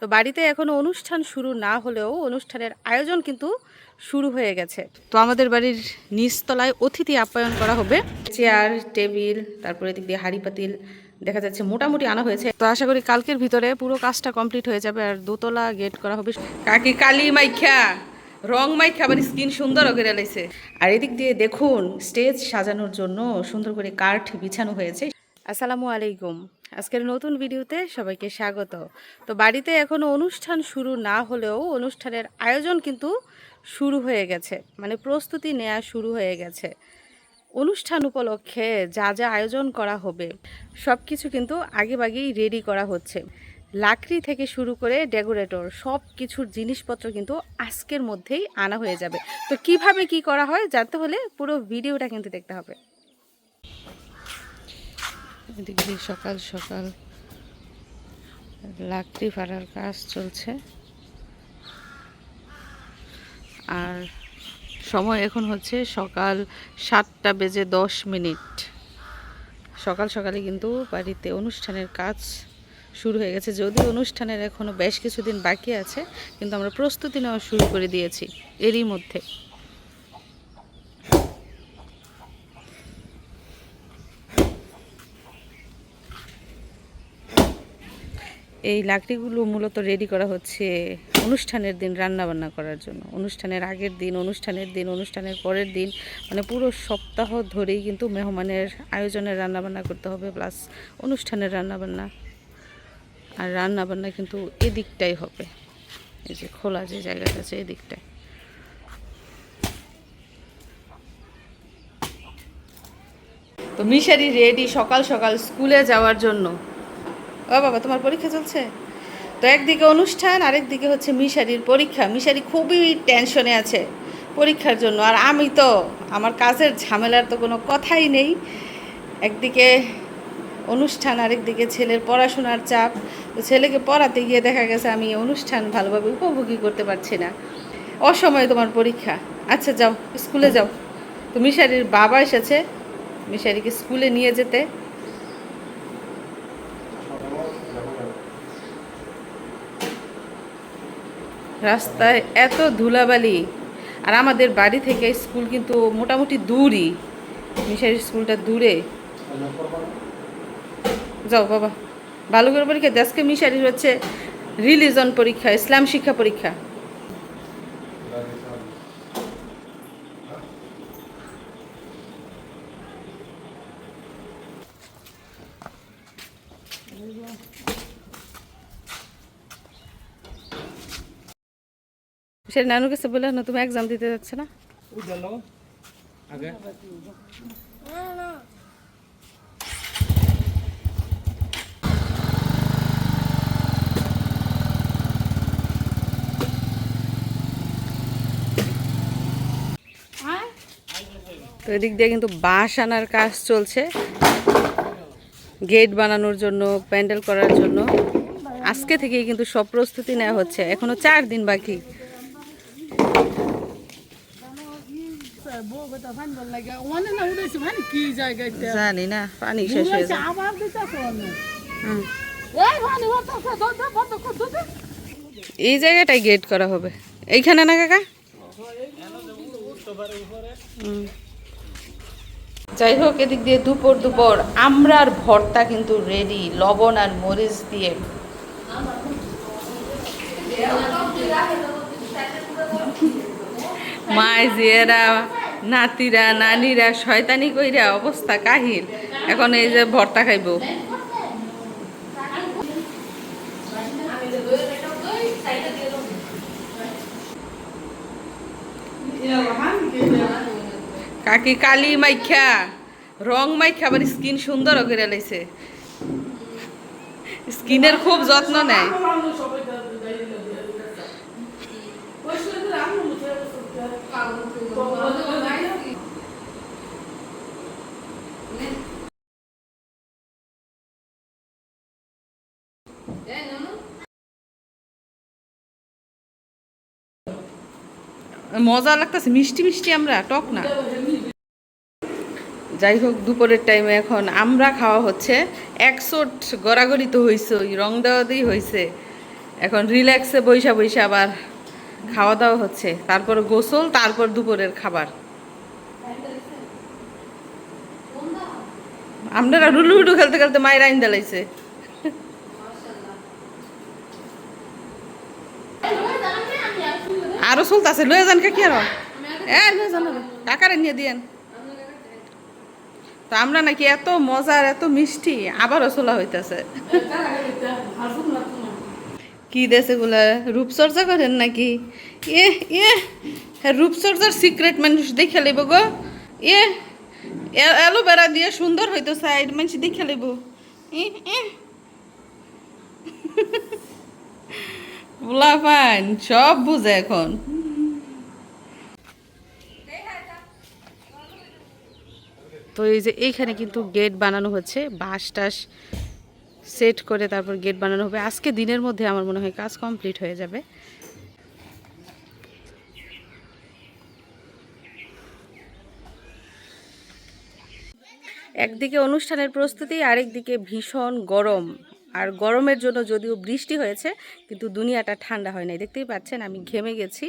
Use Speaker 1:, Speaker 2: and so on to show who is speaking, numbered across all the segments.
Speaker 1: তো বাড়িতে এখনও অনুষ্ঠান শুরু না হলেও অনুষ্ঠানের আয়োজন কিন্তু শুরু হয়ে গেছে। তো আমাদের বাড়ির নিচতলায় অতিথি আপ্যায়ন করা হবে। চেয়ার, টেবিল, তারপরে দিক দিয়ে হাড়ি পাতিল দেখা যাচ্ছে মোটামুটি আনা হয়েছে। তো আশা করি কালকের ভিতরে পুরো কাজটা কমপ্লিট হয়ে যাবে আর দোতলা গেট করা হবে। কাকি কালি মাইখা, রং মাইখা আবার স্কিন সুন্দর করে লাইছে আর এদিক দিয়ে দেখুন, স্টেজ সাজানোর জন্য সুন্দর করে কাঠ বিছানো হয়েছে। আসসালামু আলাইকুম। আজকের নতুন ভিডিওতে সবাইকে স্বাগত। তো বাড়িতে এখনও অনুষ্ঠান শুরু না হলেও অনুষ্ঠানের আয়োজন কিন্তু শুরু হয়ে গেছে মানে প্রস্তুতি নেওয়া শুরু হয়ে গেছে। অনুষ্ঠান উপলক্ষে যা যা আয়োজন করা হবে সব কিছু কিন্তু আগেভাগেই রেডি করা হচ্ছে। লাকড়ি থেকে শুরু করে ডেকোরেটর সব কিছুর জিনিসপত্র কিন্তু আজকের মধ্যেই আনা হয়ে যাবে। তো কীভাবে কি করা হয় জানতে হলে পুরো ভিডিওটা কিন্তু দেখতে হবে। এদিক সকাল সকাল লাকড়ি ফাড়ার কাজ চলছে। আর সময় এখন হচ্ছে সকাল সাতটা বেজে দশ মিনিট। সকাল সকালে কিন্তু বাড়িতে অনুষ্ঠানের কাজ শুরু হয়ে গেছে। যদিও অনুষ্ঠানের এখনও বেশ কিছুদিন বাকি আছে, কিন্তু আমরা প্রস্তুতি নেওয়া শুরু করে দিয়েছি এরই মধ্যে। এই লাকড়িগুলো মূলত রেডি করা হচ্ছে অনুষ্ঠানের দিন রান্না বান্না করার জন্য। অনুষ্ঠানের আগের দিন, অনুষ্ঠানের দিন, অনুষ্ঠানের পরের দিন মানে পুরো সপ্তাহ ধরেই কিন্তু মেহমানের আয়োজনের রান্না বান্না করতে হবে প্লাস অনুষ্ঠানের রান্না বান্না আর রান্না বান্না কিন্তু এদিকটাই হবে। এই যে খোলা যে জায়গাটা আছে এদিকটায়। তো মিশারি রেডি সকাল সকাল স্কুলে যাওয়ার জন্য। ও বাবা, তোমার পরীক্ষা চলছে? তো একদিকে অনুষ্ঠান, আরেকদিকে হচ্ছে মিশারির পরীক্ষা। মিশারি খুবই টেনশনে আছে পরীক্ষার জন্য। আর আমি তো, আমার কাজের ঝামেলার তো কোনো কথাই নেই। একদিকে অনুষ্ঠান, আরেকদিকে ছেলের পড়াশোনার চাপ। তো ছেলেকে পড়াতে গিয়ে দেখা গেছে আমি অনুষ্ঠান ভালোভাবে উপভোগই করতে পারছি না। অসময়ে তোমার পরীক্ষা। আচ্ছা যাও, স্কুলে যাও। তো মিশারির বাবা এসেছে। মিশারিকে স্কুলে নিয়ে যেতে। রাস্তায় এত ধুলাবালি। আর আমাদের বাড়ি থেকে স্কুল কিন্তু মোটামুটি দূরই। মিশাই স্কুলটা দূরে। যাও বাবা। ভালো করে পরীক্ষা আজকে মিশারির হচ্ছে রিলিজন পরীক্ষা, ইসলাম শিক্ষা পরীক্ষা। সে বলে, না, তুমি এক্সাম দিতে যাচ্ছে না? তো এদিক দিয়ে কিন্তু বাঁশ আনার কাজ চলছে। গেট বানানোর জন্য, প্যান্ডেল করার জন্য। আজকে থেকেই কিন্তু সব প্রস্তুতি নেওয়া হচ্ছে। এখনও চার দিন বাকি। জানি না পানি শেষ হয়ে যায়। এই জায়গাটায় গেট করা হবে। এইখানে না কাকা? যাই হোক এদিক দিয়ে দুপুর দুপুর। আমরার ভর্তা কিন্তু রেডি লবণ আর মরিচ দিয়ে। মায় জিয়েরা। নাতিরা, নানিরা, শয়তানি কইরা অবস্থা কাহিল। এখন এই যে ভর্তা খাইব। কাকি কালি মাইখা রং মাইখা আবার স্কিন সুন্দর করে লাইছে। স্কিনের খুব যত্ন নেয়। মজা লাগতেছে, মিষ্টি মিষ্টি আমরা, টক না। যাই হোক, দুপুরের টাইমে এখন আমরা খাওয়া হচ্ছে। একশোট গড়াগড়ি তো হয়েছে ওই রং দেওয়া দিয়েই হয়েছে এখন রিল্যাক্সে বৈশা বৈশা আবার খাওয়া দাওয়া হচ্ছে। তারপর গোসল, তারপর দুপুরের খাবার। আপনারা রুলু খেলতে খেলতে মায়ের আইন দালাইছে। আরও চলতেছে লয়ে যান কে কি আরও টাকারে নিয়ে দিয়েন তো আমরা নাকি এত মজার, এত মিষ্টি, আবারও চলা হইতাছে। কি দেশে গুলা রূপচর্চা করেন নাকি? এ এ হ্যাঁ রূপচর্চার সিক্রেট মানুষ দেখে লিব গো। এ অ্যালোভেরা দিয়ে সুন্দর হইতো সাইড মানুষ দেখে লিব এ। ফাইন, সব বুঝে এখন। তো এই যে এইখানে কিন্তু গেট বানানো হচ্ছে, বাঁশ টাস সেট করে তারপর গেট বানানো হবে। আজকে দিনের মধ্যে আমার মনে হয় কাজ কমপ্লিট হয়ে যাবে। একদিকে অনুষ্ঠানের প্রস্তুতি, আরেকদিকে ভীষণ গরম। আর গরমের জন্য যদিও বৃষ্টি হয়েছে, কিন্তু দুনিয়াটা ঠান্ডা হয় নাই। দেখতেই পাচ্ছেন, আমি ঘেমে গেছি।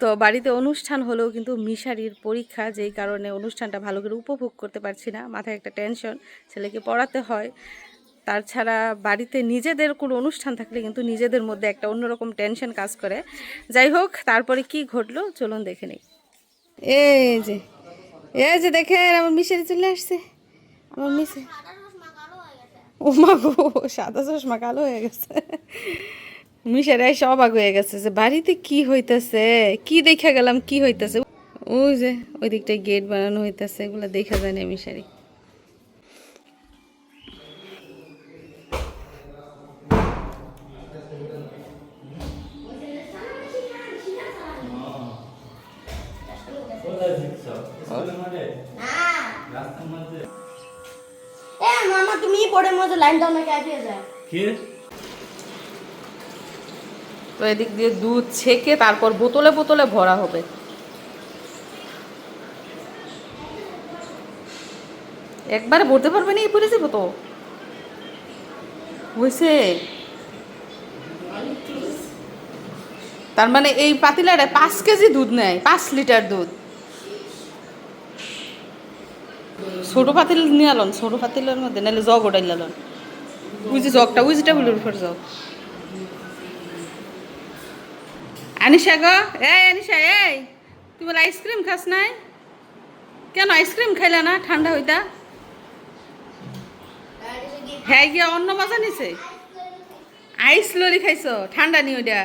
Speaker 1: তো বাড়িতে অনুষ্ঠান হলেও কিন্তু মিশারির পরীক্ষা, যেই কারণে অনুষ্ঠানটা ভালো করে উপভোগ করতে পারছি না। মাথায় একটা টেনশন ছেলেকে পড়াতে হয়। তাছাড়া বাড়িতে নিজেদের কোনো অনুষ্ঠান থাকলে কিন্তু নিজেদের মধ্যে একটা অন্যরকম টেনশন কাজ করে। যাই হোক, তারপরে কি ঘটলো চলুন দেখে নেই। এই যে এই যে দেখেন, আমার মিশারি চলে আসছে। আমার মিশে ও মা গো সাদা চশমা কালো হয়ে গেছে। মিশারি সব আগ হয়ে গেছে যে, বাড়িতে কি হইতাছে? কি দেখা গেলাম? কি হইতাছে? ওই যে, ওই দিকটায় গেট বানানো হইতাছে, এগুলো দেখা যায় না মিশারি।
Speaker 2: পড়ে মধ্যে লাইন দাও নাকি আগে যায়।
Speaker 3: কি?
Speaker 1: তো এদিক দিয়ে দুধ ছেঁকে তারপর বোতলে বোতলে ভরা হবে। একবারে ভরতে পারবে না এই পরে যাব তো। হয়েছে। তার মানে এই পাতিলাটা পাঁচ কেজি দুধ নেয় পাঁচ লিটার দুধ। ছোট পাতিল নিয়ে আলন ছোট পাতিলের মধ্যে, নাহলে জগ ওটাই লালন ওই যে জগটা, ওই যে টেবিলের উপর জগ। আনিশা গো, এই আনিশা, এই, তুই বলে আইসক্রিম খাস নাই? কেন আইসক্রিম খাইলা না, ঠান্ডা হইতা? হ্যাঁ গিয়া অন্য মজা নিছে? আইস ললি খাইছ, ঠান্ডা নি ওইটা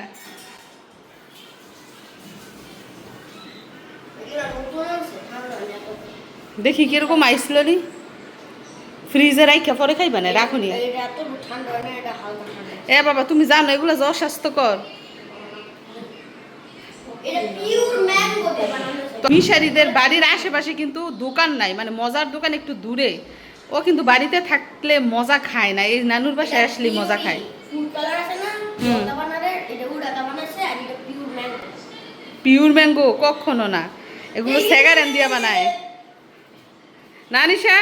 Speaker 1: দেখি কীরকম আইস নি? ফ্রিজে রাইখা পরে খাইবা না? রাখো নি। এ বাবা তুমি জানো এগুলো যে অস্বাস্থ্যকর। তো মিশারিদের বাড়ির আশেপাশে কিন্তু দোকান নাই মানে মজার দোকান একটু দূরে। ও কিন্তু বাড়িতে থাকলে মজা খায় না এই নানুর বাসায় আসলে মজা খায়।
Speaker 2: পিওর ম্যাঙ্গো
Speaker 1: পিওর ম্যাঙ্গো কখনো না। এগুলো সেগারেন দিয়া বানায়। না, আনিশা?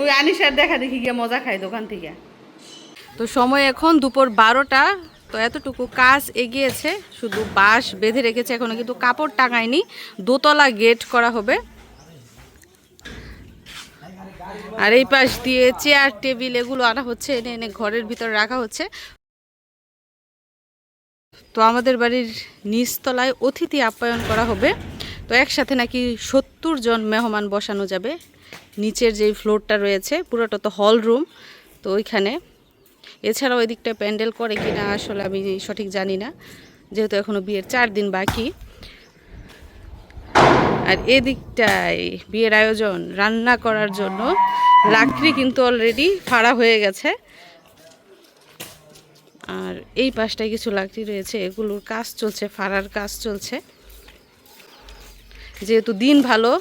Speaker 1: ওই আনিশার দেখা দেখি গিয়ে মজা খায় দোকান থেকে। তো সময় এখন দুপুর বারোটা, তো এতটুকু কাজ এগিয়েছে, শুধু বাঁশ বেঁধে রেখেছে, এখনও কিন্তু কাপড় টাঙায়নি, দোতলা গেট করা হবে। আর এই পাশ দিয়ে চেয়ার টেবিল এগুলো আনা হচ্ছে, এনে এনে ঘরের ভিতরে রাখা হচ্ছে। তো আমাদের বাড়ির নিচতলায় অতিথি আপ্যায়ন করা হবে। তো একসাথে নাকি সত্তর জন মেহমান বসানো যাবে। নিচের যেই ফ্লোরটা রয়েছে, পুরোটা তো হল রুম, তো ওইখানে। এছাড়াও ওই দিকটা প্যান্ডেল করে কি না আসলে আমি সঠিক জানি না, যেহেতু এখনও বিয়ের চার দিন বাকি। আর এদিকটায় বিয়ের আয়োজন, রান্না করার জন্য। লাকড়ি কিন্তু অলরেডি ফাড়া হয়ে গেছে। আর এই পাশটায় কিছু লাকড়ি রয়েছে, এগুলোর কাজ চলছে, ফাড়ার কাজ চলছে। যেহেতু দিন ভালো,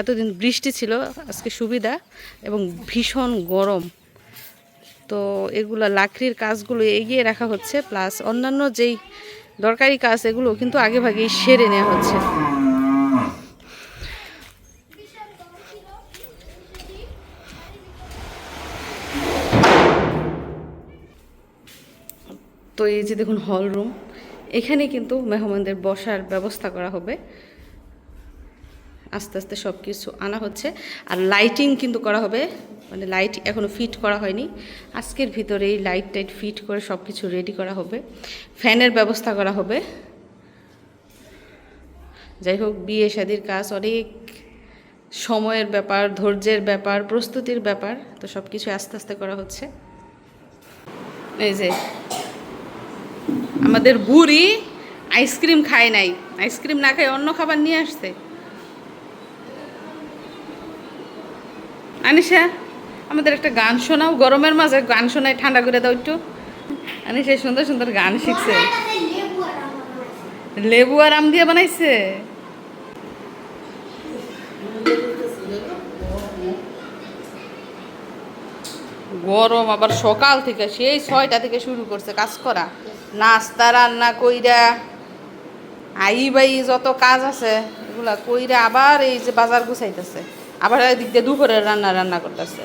Speaker 1: এতদিন বৃষ্টি ছিল, আজকে সুবিধা এবং ভীষণ গরম। তো এগুলো লাকড়ির কাজগুলো এগিয়ে রাখা হচ্ছে, প্লাস অন্যান্য যেই দরকারি কাজ, এগুলো কিন্তু আগে ভাগেই সেরে নেওয়া হচ্ছে। তো এই যে দেখুন, হল রুম। এখানে কিন্তু মেহমানদের বসার ব্যবস্থা করা হবে। আস্তে আস্তে সব কিছু আনা হচ্ছে। আর লাইটিং কিন্তু করা হবে। মানে লাইট এখনও ফিট করা হয়নি। আজকের ভিতরেই লাইট টাইট ফিট করে সব কিছু রেডি করা হবে। ফ্যানের ব্যবস্থা করা হবে। যাই হোক, বিয়ে শাদির কাজ অনেক সময়ের ব্যাপার, ধৈর্যের ব্যাপার, প্রস্তুতির ব্যাপার। তো সব কিছু আস্তে আস্তে করা হচ্ছে। এই যে, আমাদের বুড়ি আইসক্রিম খায় নাই। আইসক্রিম না খায় অন্য খাবার নিয়ে আসতে আনিশা আমাদের একটা গান শোনাও, গরমের মাঝে গান শোনাই ঠান্ডা করে দাও একটু। আনিশা সুন্দর সুন্দর গান শিখছে। লেবু আর আম দিয়ে বানাইছে। গরম আবার সকাল থেকে, সেই ছয়টা থেকে শুরু করছে কাজ করা। নাস্তা, রান্না কইরা আই বাই যত কাজ আছে, এগুলা কইরা আবার এই যে বাজার গুছাইতেছে। আবার একদিক দিয়ে দুপুরে রান্না রান্না করতেছে।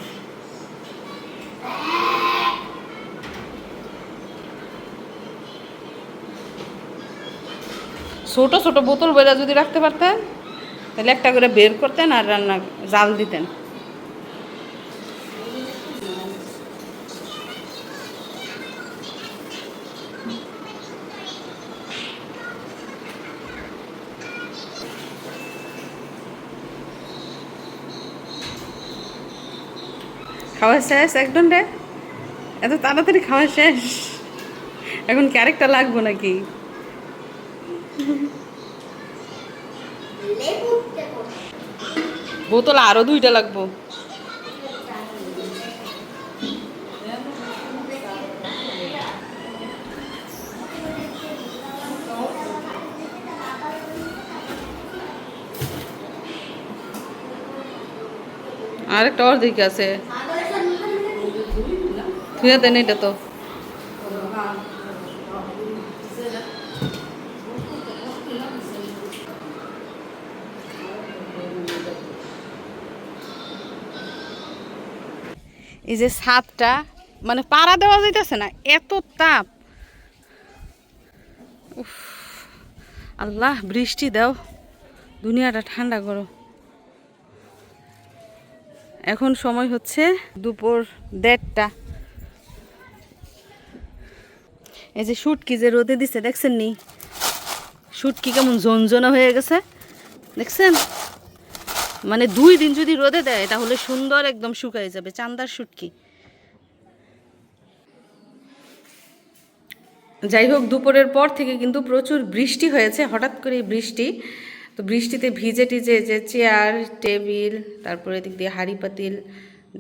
Speaker 1: ছোট ছোট বোতল বেড়া যদি রাখতে পারতেন, তাহলে একটা করে বের করতেন আর রান্না জাল দিতেন। খাওয়া শেষ একদম রে? এত তাড়াতাড়ি খাওয়া শেষ? এখন ক্যারেক্টার লাগবো নাকি? বোতল আরও দুইটা লাগবো। আরেকটা অর্ধেক আছে। থুয়ে দেন এটা তো। এই যে ছাদটা মানে পাড়া দেওয়া যাইতেছে না এত তাপ। উফ, আল্লাহ বৃষ্টি দাও দুনিয়াটা ঠান্ডা করো। এখন সময় হচ্ছে দুপুর দেড়টা। এই যে শুটকি যে রোদে দিছে, দেখছেন নি? শুটকি কেমন ঝনঝনা হয়ে গেছে। দেখছেন? মানে দুই দিন যদি রোদে দেয়, তাহলে সুন্দর একদম শুকায় যাবে, চান্দার শুটকি। যাই হোক, দুপুরের পর থেকে কিন্তু প্রচুর বৃষ্টি হয়েছে, হঠাৎ করে বৃষ্টি। তো বৃষ্টিতে ভিজে টিজে যে চেয়ার টেবিল তারপরে দিক দিয়ে হাড়ি পাতিল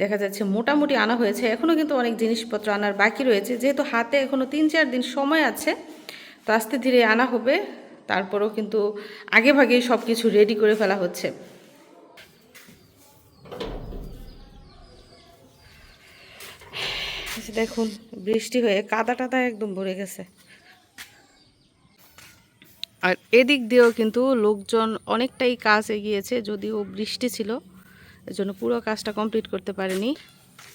Speaker 1: দেখা যাচ্ছে মোটামুটি আনা হয়েছে। এখনও কিন্তু অনেক জিনিসপত্র আনার বাকি রয়েছে। যেহেতু হাতে এখনও তিন চার দিন সময় আছে, তো আস্তে ধীরে আনা হবে। তারপরেও কিন্তু আগে ভাগেই সব কিছু রেডি করে ফেলা হচ্ছে। দেখুন, বৃষ্টি হয়ে কাদা টাদা একদম ভরে গেছে। আর এদিক দিয়েও কিন্তু লোকজন অনেকটাই কাজ এগিয়েছে, যদিও বৃষ্টি ছিল। এজন্য পুরো কাজটা কমপ্লিট করতে পারেনি।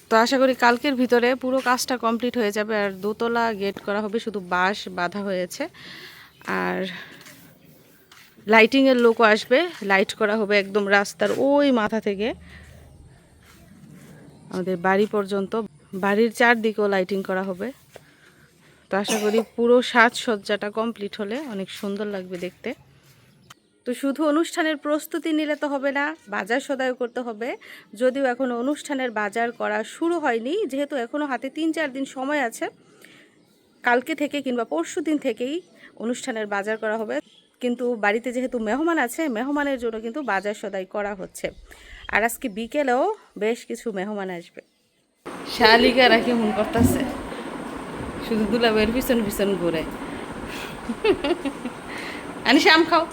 Speaker 1: তো আশা করি কালকের ভিতরে পুরো কাজটা কমপ্লিট হয়ে যাবে আর দোতলা গেট করা হবে, শুধু বাঁশ বাঁধা হয়েছে। আর লাইটিংয়ের লোকও আসবে লাইট করা হবে একদম রাস্তার ওই মাথা থেকে। আমাদের বাড়ি পর্যন্ত, বাড়ির চারদিকেও লাইটিং করা হবে। তো আশা করি পুরো সাজসজ্জাটা কমপ্লিট হলে অনেক সুন্দর লাগবে দেখতে। তো শুধু অনুষ্ঠানের প্রস্তুতি নিলে তো হবে না, বাজার সদাইও করতে হবে। যদিও এখনও অনুষ্ঠানের বাজার করা শুরু হয়নি, যেহেতু এখনও হাতে তিন চার দিন সময় আছে। কালকে থেকে কিংবা পরশু দিন থেকেই অনুষ্ঠানের বাজার করা হবে। কিন্তু বাড়িতে যেহেতু মেহমান আছে, মেহমানের জন্য কিন্তু বাজার সদাই করা হচ্ছে। আর আজকে বিকেলেও বেশ কিছু মেহমান আসবে। শালিকারা মন করতেছে। শুধু দুলাবের পিছন পিছন ঘুরে। আনি শাম খাও।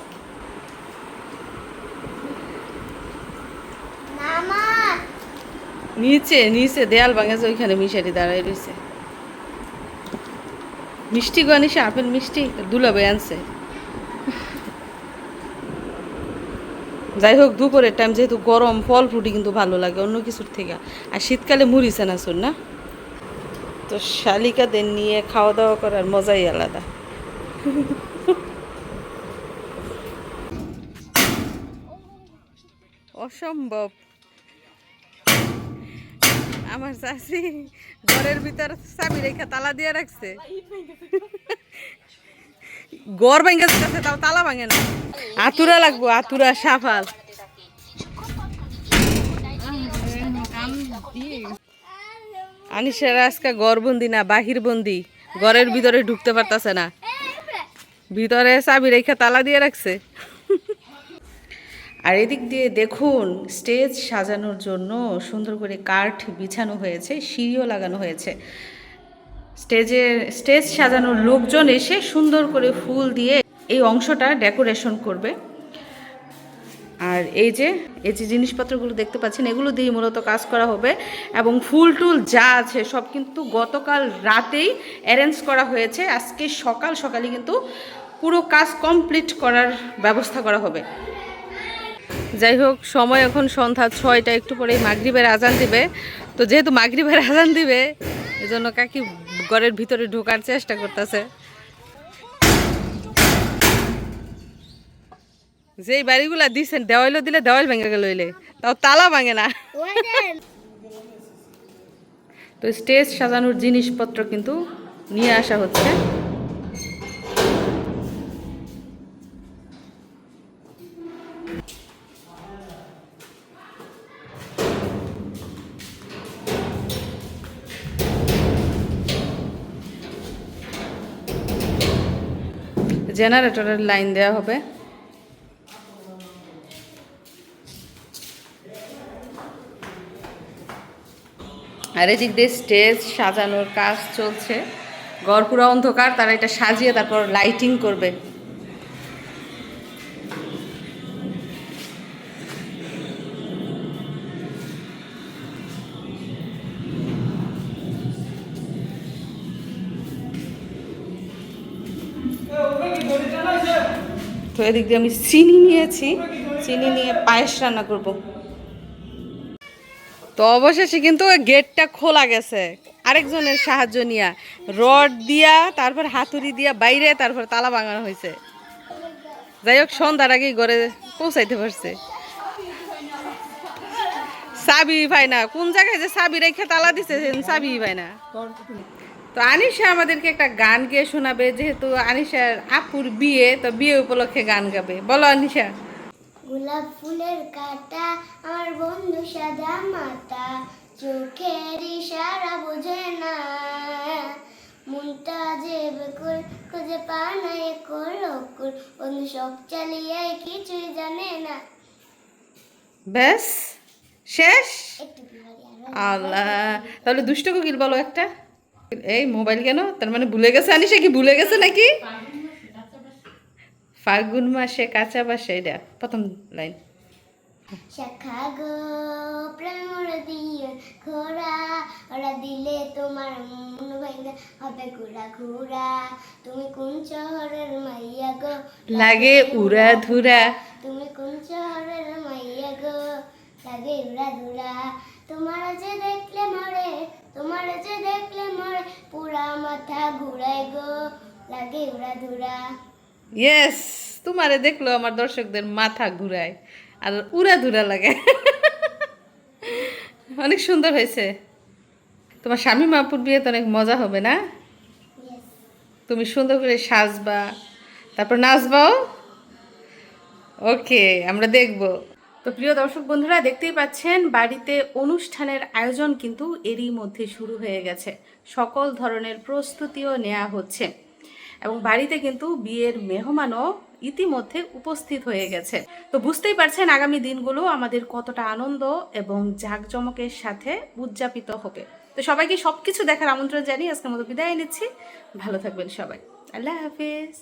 Speaker 1: নিচে নিচে, দেয়াল ভাঙেছে, ওইখানে মিশারি দাঁড়াই রয়েছে। মিষ্টি গো আনিসা, আপেল মিষ্টি? দুলাবে আনছে। যাই হোক, দুপুরের টাইম যেহেতু গরম, ফল ফ্রুটি কিন্তু ভালো লাগে, অন্য কিছুর থেকে। আর শীতকালে চানাচুর না? তো তো শালিকাদের নিয়ে খাওয়া দাওয়া করার মজাই আলাদা। অসম্ভব। আমার চাষি ঘরের ভিতর চাবি রেখে তালা দিয়ে রাখছে। গড় ভাঙ্গে কাছে তাও তালা ভাঙে না। আতুরা লাগবো, আতুরা সাফাল। আনিসের আজকে গড়বন্দি না বাহির বন্দি ঘরের ভিতরে ঢুকতে পারতাছে না। ভিতরে চাবি রেখে তালা দিয়ে রাখছে। আর এদিক দিয়ে দেখুন, স্টেজ সাজানোর জন্য সুন্দর করে কাঠ বিছানো হয়েছে, সিঁড়িও লাগানো হয়েছে। স্টেজের, স্টেজ সাজানোর লোকজন এসে সুন্দর করে ফুল দিয়ে এই অংশটা ডেকোরেশন করবে। আর এই যে এই যে জিনিসপত্রগুলো দেখতে পাচ্ছেন, এগুলো দিয়ে মূলত কাজ করা হবে। এবং ফুল টুল যা আছে, সব কিন্তু গতকাল রাতেই অ্যারেঞ্জ করা হয়েছে। আজকে সকাল সকালে কিন্তু পুরো কাজ কমপ্লিট করার ব্যবস্থা করা হবে। যাই হোক, সময় এখন সন্ধ্যা ছয়টা, একটু পরেই মাগরিবের আজান দিবে। তো যেহেতু মাগরিবের আজান দিবে, এজন্য কাকি ঘরের ভিতরে ঢোকার চেষ্টা করতেছে। যেই বাড়িগুলা দিছেন, দেওয়াইলো দিলে দেওয়াল ভেঙে গেল হইলে, তাও তালা ভাঙে না। তো স্টেজ সাজানোর জিনিসপত্র কিন্তু নিয়ে আসা হচ্ছে। জেনারেটরের লাইন দেয়া হবে। আর এদিক দিয়ে স্টেজ সাজানোর কাজ চলছে ঘর পুরো অন্ধকার, তারা এটা সাজিয়ে তারপর লাইটিং করবে। এদিক দিয়ে আমি চিনি নিয়েছি। চিনি নিয়ে পায়েস রান্না করব। তো অবশেষে কিন্তু গেটটা খোলা গেছে। আরেকজনের সাহায্য নিয়া রড দিয়া, তারপর হাতুড়ি দিয়া বাইরে, তারপর তালা ভাঙানো হয়েছে। যাই হোক, সন্ধ্যার আগেই ঘরে পৌঁছাইতে পারছে। চাবি পাই না। কোন জায়গায় যে চাবি রেখে তালা দিছে চাবি পাই না। তো আনিশা আমাদেরকে একটা গান গেয়ে শোনাবে যেহেতু আনিশার আপুর বিয়ে তো বিয়ে উপলক্ষে গান গাবে। বলো আনিশা।
Speaker 2: গোলাপ ফুলের কাটা আমার বন্ধু সাদা মাতা চোখের ইশারা বোঝে না। মনটা যে বেকুল খুঁজে পা না একুল অকুল। বন্ধু সব চালিয়ে কিছুই জানে না।
Speaker 1: ব্যাস। শেষ? আল্লাহ তাহলে দুষ্ট কোকিল বলো একটা। এই মোবাইল কেন? তার মানে ভুলে গেছে আনিশা কি? ভুলে গেছে নাকি? ফাল্গুন মাসে কাঁচা বাসে এটা প্রথম লাইন।
Speaker 2: শাখা গো প্রেমর দিয়ে ঘোরা ওরা দিলে তোমার মন ভাঙ্গা হবে ঘোরা ঘোরা তুমি কোন শহরের মাইয়া গো?
Speaker 1: লাগে উড়া ধুরা।
Speaker 2: তুমি কোন শহরের মাইয়া গো? লাগে উড়া ধুরা। তোমার যে দেখলে মরে তোমার যে দেখলে মরে পুরা মাথা ঘুরায় গো লাগে উড়া ধুরা।
Speaker 1: ইয়েস তোমারে দেখল আমার দর্শকদের মাথা ঘুরায় আর উড়া ধুরা লাগে। অনেক সুন্দর হয়েছে। তোমার স্বামী মাপুর বিয়ে তো অনেক মজা হবে না? তুমি সুন্দর করে সাজবা তারপর নাচবাও? ওকে আমরা দেখব। তো প্রিয় দর্শক বন্ধুরা, দেখতেই পাচ্ছেন, বাড়িতে অনুষ্ঠানের আয়োজন কিন্তু এরই মধ্যে শুরু হয়ে গেছে। সকল ধরনের প্রস্তুতিও নেওয়া হচ্ছে এবং বাড়িতে কিন্তু বিয়ের মেহমানও ইতিমধ্যে উপস্থিত হয়ে গেছে। তো বুঝতেই পারছেন, আগামী দিনগুলো আমাদের কতটা আনন্দ এবং জাঁকজমকের সাথে উদযাপিত হবে। তো সবাইকে সব কিছু দেখার আমন্ত্রণ জানিয়ে আজকের মতো বিদায় নিচ্ছি। ভালো থাকবেন সবাই। আল্লাহ হাফিজ।